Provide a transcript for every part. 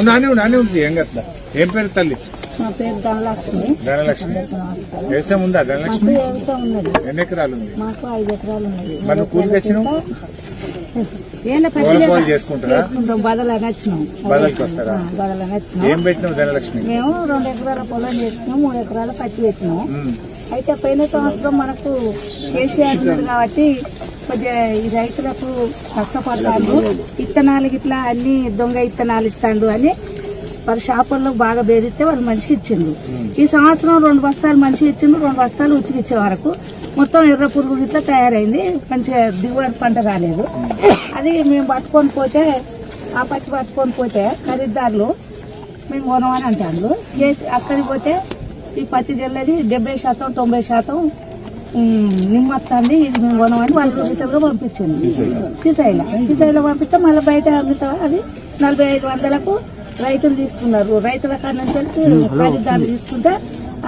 ఉన్నానే ఉన్నానే ఉంది ఏం గట్ల ఏం పేరు తల్లి? మా పేరు ధనలక్ష్మి. ధనలక్ష్మి. వ్యవసాయం ఉందా ధనలక్ష్మి? ఎన్ని ఎకరాలు ఉంది? మాకు ఐదు ఎకరాలు ఉన్నది. మరి నువ్వు కూలికి వచ్చినాం ఏం పెట్టినావు ధనలక్ష్మి? మేము రెండు ఎకరాల పొలం చేసినాం మూడు ఎకరాల పత్తి పెట్టినాం. అయితే పోయిన సంవత్సరం మనకు కేసీఆర్ కాబట్టి రైతులకు కష్టపడతాడు. ఇత్తనాలు ఇట్లా అన్ని దొంగ ఇత్తనాలు ఇస్తాడు అని వాళ్ళ షాపుల్లో బాగా బేరిస్తే వాళ్ళు మంచిగా ఇచ్చిండు ఈ సంవత్సరం రెండు బస్తాలు మంచిగా ఇచ్చిండు రెండు బస్తాలు ఉతికిచ్చే వరకు మొత్తం ఎర్ర పురుగు ఇట్లా తయారైంది. మంచిగా దిగుబడి పంట రాలేదు. అది మేము పట్టుకొని పోతే ఆ పత్తి పట్టుకొని పోతే ఖరీదారులు మేము కొనమని అంటారు కేసు అక్కడికి పోతే ఈ పత్తి జల్లది డెబ్బై శాతం తొంభై శాతం నిమ్మత్తాంది ఇది మేము కొనమని వాళ్ళకి ఉచితంగా పంపించింది శ్రీశైల శ్రీశైల పంపిస్తే మళ్ళీ బయట అమ్ముతా అది నలభై ఐదు వందలకు రైతులు తీసుకున్నారు. రైతుల నుంచి వెళ్ళి ఖరీదారులు తీసుకుంటే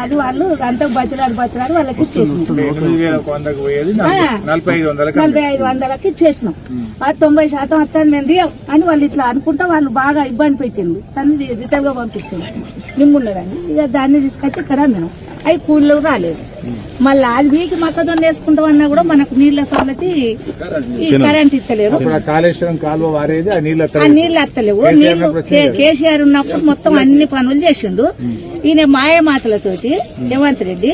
అది వాళ్ళు అంతకు బతిలాడు బతిలాడు వాళ్ళకి పోయేది నలభై- ఐదు వందలకి ఇచ్చేసినాం. ఆ తొంభై శాతం వస్తాను మేము దియం అని వాళ్ళు ఇట్లా అనుకుంటా వాళ్ళు బాగా ఇబ్బంది పెట్టింది తను రిటర్న్గా పంపించింది. నిమ్మున్నదని ఇక దాన్ని తీసుకొచ్చి ఇక్కడ మేము అవి కూలీలు రాలేదు మళ్ళీ అది వీకి మొక్కజొన్న వేసుకుంటామన్నా కూడా మనకు నీళ్ళ సంగతి ఈ కరెంట్ ఇస్తలేరు. కాళేశ్వరం కాలువ వారేది ఆ నీళ్ళు అత్తలేవు. కేసీఆర్ నీళ్ళు కేసీఆర్ ఉన్నప్పుడు మొత్తం అన్ని పనులు చేసిండు. ఈయన మాయ మాటలతోటి రేవంత్ రెడ్డి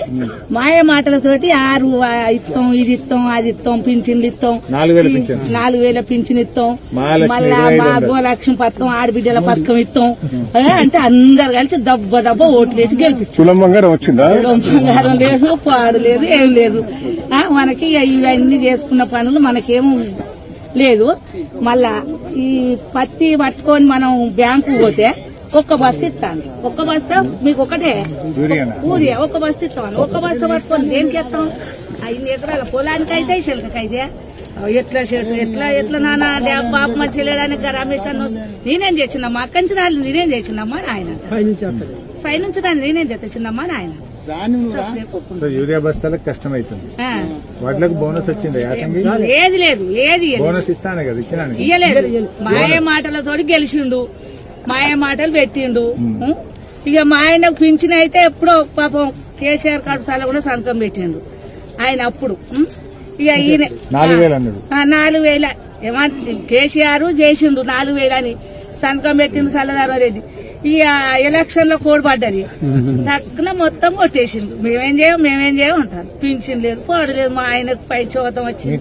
మాయ మాటలతోటి ఆరు ఇస్తాం ఇది ఇస్తాం అది ఇస్తాం పింఛన్లు ఇస్తాం నాలుగు వేలు పింఛన్ ఇస్తాం మళ్ళా మా. గోలక్ష్మి పథకం ఆడబిడ్డల పథకం ఇస్తాం అంటే అందరు కలిసి దెబ్బ దెబ్బ ఓట్లేసి గెలిపించారు బంగారం లేదు పాడు లేదు ఏం లేదు. మనకి ఇవన్నీ చేసుకున్న పనులు మనకేం లేదు. మళ్ళా ఈ పత్తి పట్టుకొని మనం బ్యాంకు పోతే ఒక్క బస్తా ఇస్తాను. ఒక్క బస్తా మీకు ఒకటే. యూరియానా? ఊరి ఒక్క బస్తా ఇస్తాను. ఒక్క బస్తా పట్టుకొని దేనికి ఇస్తాం? ఐదు ఎకరాల పొలానికి అయితే చిలకైతే ఎట్లా చెట్టు ఎట్లా ఎట్లా నాన్న? పాప మంచి చెల్లడానికి రమేష్ అన్న నేనేం చేసినమ్మా? అక్కడి నుంచి రాలేదు నేనేం చేసినమ్మా? అని ఆయన పై నుంచి దాన్ని నేనేం చేసినమ్మా? అని ఆయన సో యూరియా బస్తాలకు కష్టం అవుతుంది. వడ్లకు బోనస్ వచ్చింది? యాసంగి? లేదు. లేదు ఏది లేదు. బోనస్ ఇస్తానే కదా ఇచ్చినానికి ఇయ్యలేదు. మాయ మాటలతోటి గెలిచిండు. మాయ మాటలు పెట్టిండు? ఇక మా ఆయనకు పింఛన్ అయితే ఎప్పుడో పాపం కేసీఆర్ కడుసాల కూడా సంతకం పెట్టిండు. ఆయన అప్పుడు? ఇక ఈయన నాలుగు వేలు కేసీఆర్ చేసిండు నాలుగు వేలు అని సంతకం పెట్టిండు సల్లదారు రెడ్డి. ఇక ఎలక్షన్లో కోడి పడ్డది తక్కువ మొత్తం కొట్టేసిండు. మేమేం చేయం మేమేం చేయం అంటారు. పింఛన్ లేదు పోడు లేదు మా ఆయనకు పై చోతం వచ్చింది.